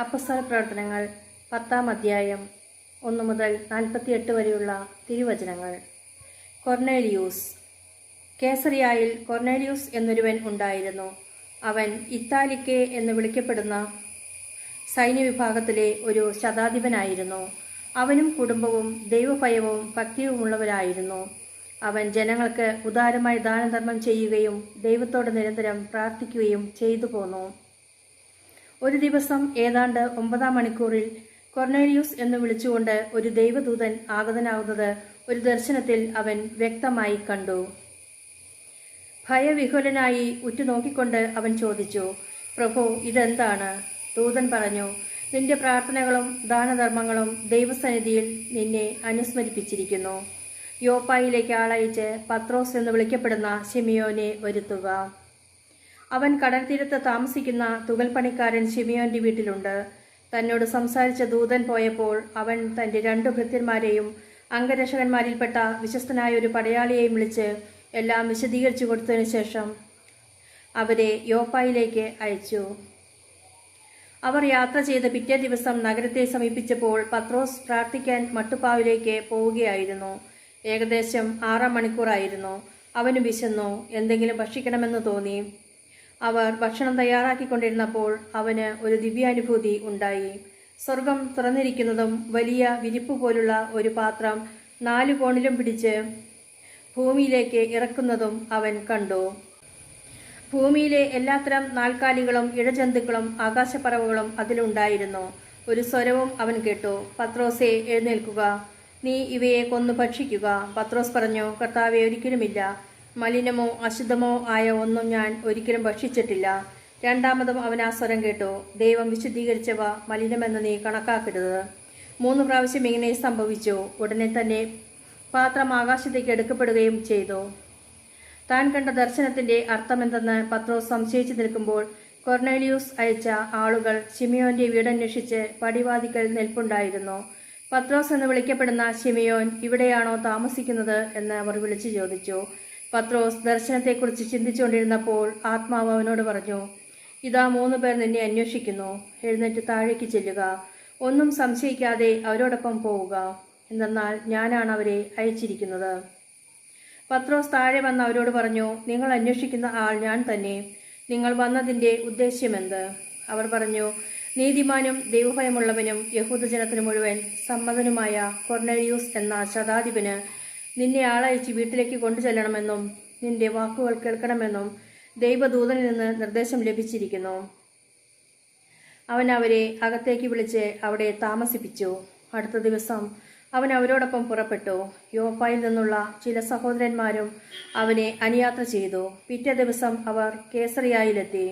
അപ്പസ്തല പ്രവർത്തനങ്ങൾ പത്താം അധ്യായം ഒന്ന് മുതൽ നാൽപ്പത്തിയെട്ട് വരെയുള്ള തിരുവചനങ്ങൾ. കൊർണേലിയൂസ് കേസറിയായിൽ കൊർണേലിയൂസ് എന്നൊരുവൻ ഉണ്ടായിരുന്നു. അവൻ ഇത്താലിക്കെ എന്ന് വിളിക്കപ്പെടുന്ന സൈന്യവിഭാഗത്തിലെ ഒരു ശതാധിപനായിരുന്നു. അവനും കുടുംബവും ദൈവഭയവും ഭക്തിയുമുള്ളവരായിരുന്നു. അവൻ ജനങ്ങൾക്ക് ഉദാരമായി ദാനധർമ്മം ചെയ്യുകയും ദൈവത്തോട് നിരന്തരം പ്രാർത്ഥിക്കുകയും ചെയ്തു പോന്നു. ഒരു ദിവസം ഏതാണ്ട് ഒമ്പതാം മണിക്കൂറിൽ കൊർണേലിയൂസ് എന്ന് വിളിച്ചുകൊണ്ട് ഒരു ദൈവദൂതൻ ആഗതനാകുന്നത് ഒരു ദർശനത്തിൽ അവൻ വ്യക്തമായി കണ്ടു. ഭയവിഹുലനായി ഉറ്റുനോക്കിക്കൊണ്ട് അവൻ ചോദിച്ചു പ്രഭു ഇതെന്താണ്? ദൂതൻ പറഞ്ഞു നിന്റെ പ്രാർത്ഥനകളും ദാനധർമ്മങ്ങളും ദൈവസന്നിധിയിൽ നിന്നെ അനുസ്മരിപ്പിച്ചിരിക്കുന്നു. യോപ്പായിലേക്ക് ആളയച്ച് പത്രോസ് എന്ന് വിളിക്കപ്പെടുന്ന ഷിമിയോനെ വരുത്തുക. അവൻ കടൽ തീരത്ത് താമസിക്കുന്ന തുകൽപ്പണിക്കാരൻ ഷിമിയോന്റെ വീട്ടിലുണ്ട്. തന്നോട് സംസാരിച്ച ദൂതൻ പോയപ്പോൾ അവൻ തന്റെ രണ്ടു ഭൃത്യന്മാരെയും അംഗരക്ഷകന്മാരിൽപ്പെട്ട വിശ്വസ്തനായ ഒരു പടയാളിയെയും വിളിച്ച് എല്ലാം വിശദീകരിച്ചു കൊടുത്തതിനു ശേഷം അവരെ യോപ്പായിലേക്ക് അയച്ചു. അവർ യാത്ര ചെയ്ത് പിറ്റേ ദിവസം നഗരത്തെ സമീപിച്ചപ്പോൾ പത്രോസ് പ്രാർത്ഥിക്കാൻ മട്ടുപ്പാവിലേക്ക് പോവുകയായിരുന്നു. ഏകദേശം ആറാം മണിക്കൂറായിരുന്നു. അവന് വിശന്നു. എന്തെങ്കിലും ഭക്ഷിക്കണമെന്ന് തോന്നി. അവർ ഭക്ഷണം തയ്യാറാക്കിക്കൊണ്ടിരുന്നപ്പോൾ അവന് ഒരു ദിവ്യാനുഭൂതി ഉണ്ടായി. സ്വർഗം തുറന്നിരിക്കുന്നതും വലിയ വിരിപ്പ് പോലുള്ള ഒരു പാത്രം നാലു കോണിലും പിടിച്ച് ഭൂമിയിലേക്ക് ഇറക്കുന്നതും അവൻ കണ്ടു. ഭൂമിയിലെ എല്ലാത്തരം നാൽക്കാലികളും ഇഴജന്തുക്കളും ആകാശപ്പറവുകളും അതിലുണ്ടായിരുന്നു. ഒരു സ്വരവും അവൻ കേട്ടു. പത്രോസെ എഴുന്നേൽക്കുക. നീ ഇവയെ കൊന്നു ഭക്ഷിക്കുക. പത്രോസ് പറഞ്ഞു കർത്താവെ ഒരിക്കലുമില്ല. മലിനമോ അശുദ്ധമോ ആയ ഒന്നും ഞാൻ ഒരിക്കലും ഭക്ഷിച്ചിട്ടില്ല. രണ്ടാമതും അവൻ ആ സ്വരം കേട്ടു. ദൈവം വിശുദ്ധീകരിച്ചവ മലിനമെന്ന് നീ കണക്കാക്കരുത്. മൂന്ന് പ്രാവശ്യം ഇങ്ങനെ സംഭവിച്ചു. ഉടനെ തന്നെ പാത്രം ആകാശത്തേക്ക് എടുക്കപ്പെടുകയും ചെയ്തു. താൻ കണ്ട ദർശനത്തിന്റെ അർത്ഥമെന്തെന്ന് പത്രോസ് സംശയിച്ചു നിൽക്കുമ്പോൾ കൊർണേലിയൂസ് അയച്ച ആളുകൾ ഷിമിയോന്റെ വീടന്വേഷിച്ച് പടിവാതിക്കൽ നിൽപ്പുണ്ടായിരുന്നു. പത്രോസ് എന്ന് വിളിക്കപ്പെടുന്ന ഷിമിയോൻ ഇവിടെയാണോ താമസിക്കുന്നത് എന്ന് അവർ വിളിച്ചു ചോദിച്ചു. പത്രോസ് ദർശനത്തെക്കുറിച്ച് ചിന്തിച്ചുകൊണ്ടിരുന്നപ്പോൾ ആത്മാവ് അവനോട് പറഞ്ഞു ഇതാ മൂന്ന് പേർ നിന്നെ അന്വേഷിക്കുന്നു. എഴുന്നേറ്റ് താഴേക്ക് ചെല്ലുക. ഒന്നും സംശയിക്കാതെ അവരോടൊപ്പം പോവുക. എന്തെന്നാൽ ഞാനാണ് അവരെ അയച്ചിരിക്കുന്നത്. പത്രോസ് താഴെ വന്ന് അവരോട് പറഞ്ഞു നിങ്ങൾ അന്വേഷിക്കുന്ന ആൾ ഞാൻ തന്നെ. നിങ്ങൾ വന്നതിന്റെ ഉദ്ദേശ്യമെന്ത് അവർ പറഞ്ഞു നീതിമാനും ദൈവഭയമുള്ളവനും യഹൂദജനത്തിന് മുഴുവൻ സമ്മതനുമായ കൊർണേലിയൂസ് എന്ന ശതാധിപന് നിന്നെ ആളയച്ച് വീട്ടിലേക്ക് കൊണ്ടു കൊണ്ടുചെല്ലണമെന്നും നിന്റെ വാക്കുകൾ കേൾക്കണമെന്നും ദൈവദൂതനിൽ നിന്ന് നിർദ്ദേശം ലഭിച്ചിരിക്കുന്നു. അവൻ അവരെ അകത്തേക്ക് വിളിച്ച് അവിടെ താമസിപ്പിച്ചു. അടുത്ത ദിവസം അവൻ അവരോടൊപ്പം പുറപ്പെട്ടു. യോപ്പായിൽ നിന്നുള്ള ചില സഹോദരന്മാരും അവനെ അനുയാത്ര ചെയ്തു. പിറ്റേ ദിവസം അവർ കേസറിയായിലെത്തി.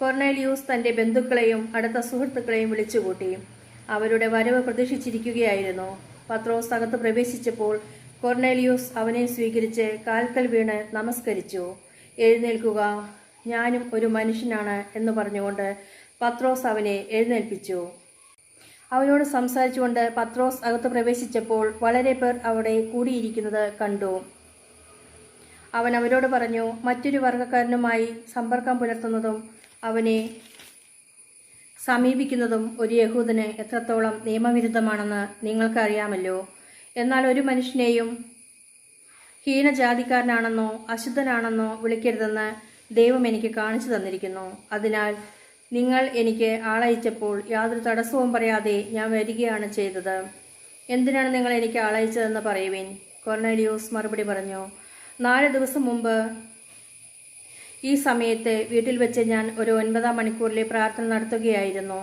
കൊർണേലിയൂസ് തന്റെ ബന്ധുക്കളെയും അടുത്ത സുഹൃത്തുക്കളെയും വിളിച്ചുകൂട്ടി. അവരുടെ വരവ് പ്രതീക്ഷിച്ചിരിക്കുകയായിരുന്നു. പത്രോസ് അകത്ത് പ്രവേശിച്ചപ്പോൾ കൊർണേലിയൂസ് അവനെ സ്വീകരിച്ച് കാൽക്കൽ വീണ് നമസ്കരിച്ചു. എഴുന്നേൽക്കുക. ഞാനും ഒരു മനുഷ്യനാണ് എന്ന് പറഞ്ഞുകൊണ്ട് പത്രോസ് അവനെ എഴുന്നേൽപ്പിച്ചു. അവനോട് സംസാരിച്ചുകൊണ്ട് പത്രോസ് അകത്ത് പ്രവേശിച്ചപ്പോൾ വളരെ പേർ അവിടെ കൂടിയിരിക്കുന്നത് കണ്ടു. അവൻ അവരോട് പറഞ്ഞു മറ്റൊരു വർഗക്കാരനുമായി സമ്പർക്കം പുലർത്തുന്നതും അവനെ സമീപിക്കുന്നതും ഒരു യഹൂദന് എത്രത്തോളം നിയമവിരുദ്ധമാണെന്ന് നിങ്ങൾക്കറിയാമല്ലോ. എന്നാൽ ഒരു മനുഷ്യനെയും ഹീനജാതിക്കാരനാണെന്നോ അശുദ്ധനാണെന്നോ വിളിക്കരുതെന്ന് ദൈവം എനിക്ക് കാണിച്ചു തന്നിരിക്കുന്നു. അതിനാൽ നിങ്ങൾ എനിക്ക് ആളയച്ചപ്പോൾ യാതൊരു തടസ്സവും പറയാതെ ഞാൻ വരികയാണ് ചെയ്തത്. എന്തിനാണ് നിങ്ങൾ എനിക്ക് ആളയച്ചതെന്ന് പറയുവിൻ? കൊർണേലിയൂസ് മറുപടി പറഞ്ഞു നാല് ദിവസം മുമ്പ് ഈ സമയത്ത് വീട്ടിൽ വെച്ച് ഞാൻ ഒരു ഒൻപതാം മണിക്കൂറിലെ പ്രാർത്ഥന നടത്തുകയായിരുന്നു.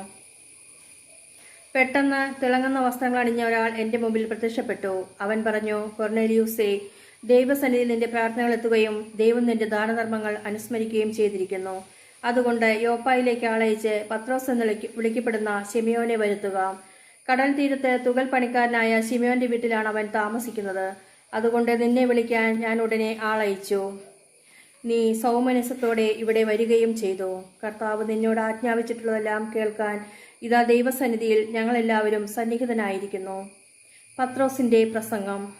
പെട്ടെന്ന് തിളങ്ങുന്ന വസ്ത്രങ്ങൾ അണിഞ്ഞ ഒരാൾ എന്റെ മുമ്പിൽ പ്രത്യക്ഷപ്പെട്ടു. അവൻ പറഞ്ഞു കൊർണേലിയൂസേ ദൈവസന്നിധിയിൽ നിന്റെ പ്രാർത്ഥനകൾ എത്തുകയും ദൈവം നിന്റെ ദാനധർമ്മങ്ങൾ അനുസ്മരിക്കുകയും ചെയ്തിരിക്കുന്നു. അതുകൊണ്ട് യോപ്പായിലേക്ക് ആളയച്ച് പത്രോസ് എന്ന് വിളിക്ക- വിളിക്കപ്പെടുന്ന ഷിമിയോനെ വരുത്തുക. കടൽ തീരത്ത് തുകൽ പണിക്കാരനായ ഷിമിയോന്റെ വീട്ടിലാണ് അവൻ താമസിക്കുന്നത്. അതുകൊണ്ട് നിന്നെ വിളിക്കാൻ ഞാൻ ഉടനെ ആളയച്ചു. നീ സൗമനസത്തോടെ ഇവിടെ വരികയും ചെയ്തു. കർത്താവ് നിന്നോട് ആജ്ഞാപിച്ചിട്ടുള്ളതെല്ലാം കേൾക്കാൻ ഇതാ ദൈവസന്നിധിയിൽ ഞങ്ങളെല്ലാവരും സന്നിഹിതനായിരിക്കുന്നു. പത്രോസിന്റെ പ്രസംഗം.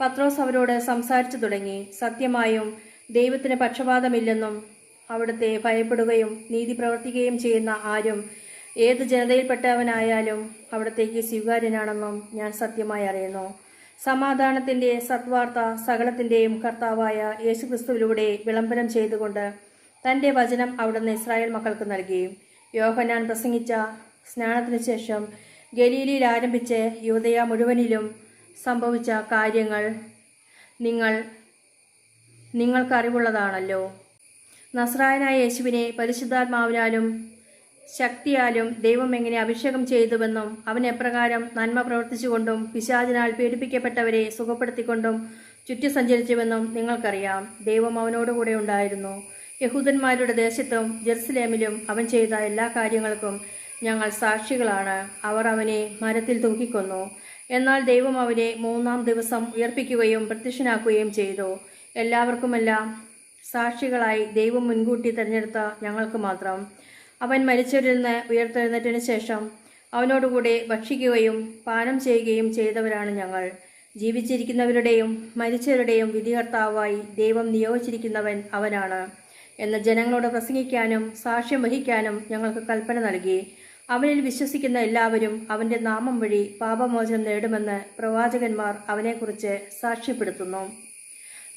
പത്രോസ് അവരോട് സംസാരിച്ചു തുടങ്ങി. സത്യമായും ദൈവത്തിന് പക്ഷപാതമില്ലെന്നും അവിടുത്തെ ഭയപ്പെടുകയും നീതി പ്രവർത്തിക്കുകയും ചെയ്യുന്ന ആരും ഏത് ജനതയിൽപ്പെട്ടവനായാലും അവിടത്തേക്ക് സ്വീകാര്യനാണെന്നും ഞാൻ സത്യമായി അറിയുന്നു. സമാധാനത്തിന്റെ സത്വാർത്ത സകലത്തിന്റെയും കർത്താവായ യേശുക്രിസ്തുവിലൂടെ വിളംബരം ചെയ്തുകൊണ്ട് തന്റെ വചനം അവിടുന്ന് ഇസ്രായേൽ മക്കൾക്ക് നൽകി. യോഹനാൻ പ്രസംഗിച്ച സ്നാനത്തിന് ശേഷം ഗലീലിയിൽ ആരംഭിച്ച് യൂതയ മുഴുവനിലും സംഭവിച്ച കാര്യങ്ങൾ നിങ്ങൾ നിങ്ങൾക്കറിവുള്ളതാണല്ലോ നസ്രായനായ യേശുവിനെ പരിശുദ്ധാത്മാവിനാലും ശക്തിയാലും ദൈവം എങ്ങനെ അഭിഷേകം ചെയ്തുവെന്നും അവൻ എപ്രകാരം നന്മ പ്രവർത്തിച്ചുകൊണ്ടും പിശാചിനാൽ പീഡിപ്പിക്കപ്പെട്ടവരെ സുഖപ്പെടുത്തിക്കൊണ്ടും ചുറ്റി സഞ്ചരിച്ചുവെന്നും നിങ്ങൾക്കറിയാം. ദൈവം അവനോടുകൂടെ ഉണ്ടായിരുന്നു. യഹൂദന്മാരുടെ ദേശത്തും ജെറുസലേമിലും അവൻ ചെയ്ത എല്ലാ കാര്യങ്ങൾക്കും ഞങ്ങൾ സാക്ഷികളാണ്. അവർ അവനെ മരത്തിൽ തൂക്കിക്കൊന്നു. എന്നാൽ ദൈവം അവനെ മൂന്നാം ദിവസം ഉയർപ്പിക്കുകയും പ്രത്യക്ഷനാക്കുകയും ചെയ്തു. എല്ലാവർക്കുമെല്ലാം സാക്ഷികളായി ദൈവം മുൻകൂട്ടി തിരഞ്ഞെടുത്ത ഞങ്ങൾക്ക് മാത്രം. അവൻ മരിച്ചവരിൽ നിന്ന് ഉയർത്തെഴുന്നേറ്റതിനു ശേഷം അവനോടുകൂടെ ഭക്ഷിക്കുകയും പാനം ചെയ്യുകയും ചെയ്തവരാണ് ഞങ്ങൾ. ജീവിച്ചിരിക്കുന്നവരുടെയും മരിച്ചവരുടെയും വിധികർത്താവായി ദൈവം നിയോഗിച്ചിരിക്കുന്നവൻ അവനാണ്. എന്ന് ജനങ്ങളോട് പ്രസംഗിക്കാനും സാക്ഷ്യം വഹിക്കാനും ഞങ്ങൾക്ക് കൽപ്പന നൽകി. അവനിൽ വിശ്വസിക്കുന്ന എല്ലാവരും അവന്റെ നാമം വഴി പാപമോചനം നേടുമെന്ന് പ്രവാചകന്മാർ അവനെക്കുറിച്ച് സാക്ഷ്യപ്പെടുത്തുന്നു.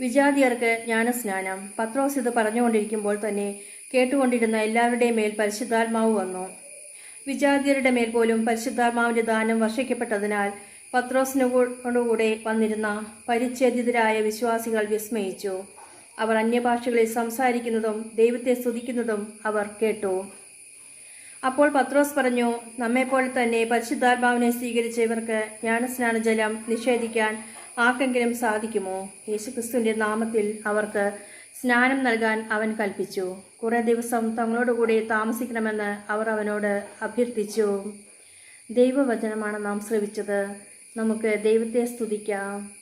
വിജാതിയർക്ക് ജ്ഞാനസ്നാനം. പത്രോസ് ഇത് പറഞ്ഞുകൊണ്ടിരിക്കുമ്പോൾ തന്നെ കേട്ടുകൊണ്ടിരുന്ന എല്ലാവരുടെയും മേൽ പരിശുദ്ധാത്മാവ് വന്നു. വിജാതിയരുടെ മേൽ പോലും പരിശുദ്ധാത്മാവിന്റെ ദാനം വർഷിക്കപ്പെട്ടതിനാൽ പത്രോസിനോടുകൂടെ വന്നിരുന്ന പരിച്ഛേദിതരായ വിശ്വാസികൾ വിസ്മയിച്ചു. അവർ അന്യഭാഷകളിൽ സംസാരിക്കുന്നതും ദൈവത്തെ സ്തുതിക്കുന്നതും അവർ കേട്ടു. അപ്പോൾ പത്രോസ് പറഞ്ഞു നമ്മെപ്പോലെ തന്നെ പരിശുദ്ധാത്മാവിനെ സ്വീകരിച്ച ഇവർക്ക് ജ്ഞാനസ്നാന ജലം നിഷേധിക്കാൻ ആർക്കെങ്കിലും സാധിക്കുമോ? യേശുക്രിസ്തുവിന്റെ നാമത്തിൽ അവർക്ക് സ്നാനം നൽകാൻ അവൻ കൽപ്പിച്ചു. കുറേ ദിവസം തങ്ങളോടുകൂടി താമസിക്കണമെന്ന് അവർ അവനോട് അഭ്യർത്ഥിച്ചു. ദൈവവചനമാണ് നാം ശ്രവിച്ചത്. നമുക്ക് ദൈവത്തെ സ്തുതിക്കാം.